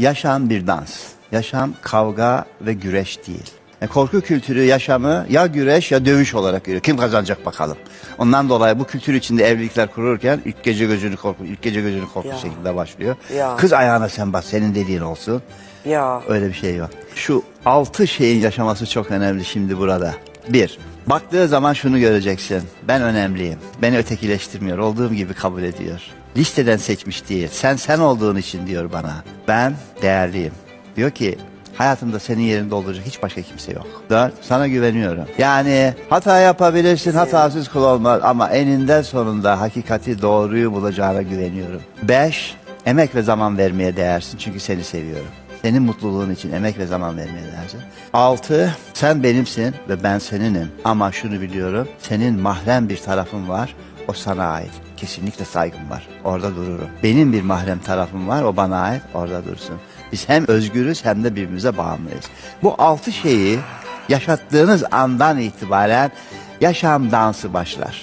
Yaşam bir dans. Yaşam kavga ve güreş değil. E, korku kültürü yaşamı ya güreş ya dövüş olarak görüyor. Kim kazanacak bakalım. Ondan dolayı bu kültür içinde evlilikler kururken ilk gece gözünü korku, ilk gece gözünü korku Ya. şekilde başlıyor. Ya. Kız ayağına sen bas, senin dediğin olsun. Ya. Öyle bir şey yok. Şu altı şeyin yaşaması çok önemli şimdi burada. Bir, baktığı zaman şunu göreceksin. Ben önemliyim. Beni ötekileştirmiyor. Olduğum gibi kabul ediyor. Listeden seçmiş değil. Sen sen olduğun için diyor bana. Ben değerliyim. Diyor ki hayatımda senin yerini dolduracak hiç başka kimse yok. Dört, sana güveniyorum. Yani hata yapabilirsin, hatasız kul olmaz ama eninde sonunda hakikati doğruyu bulacağına güveniyorum. Beş, emek ve zaman vermeye değersin çünkü seni seviyorum. Senin mutluluğun için emek ve zaman vermeye değersin. Altı, sen benimsin ve ben seninim. Ama şunu biliyorum, senin mahrem bir tarafın var, o sana ait. Kesinlikle saygım var, orada dururum. Benim bir mahrem tarafım var, o bana ait, orada dursun. Biz hem özgürüz hem de birbirimize bağımlıyız. Bu altı şeyi yaşattığınız andan itibaren yaşam dansı başlar.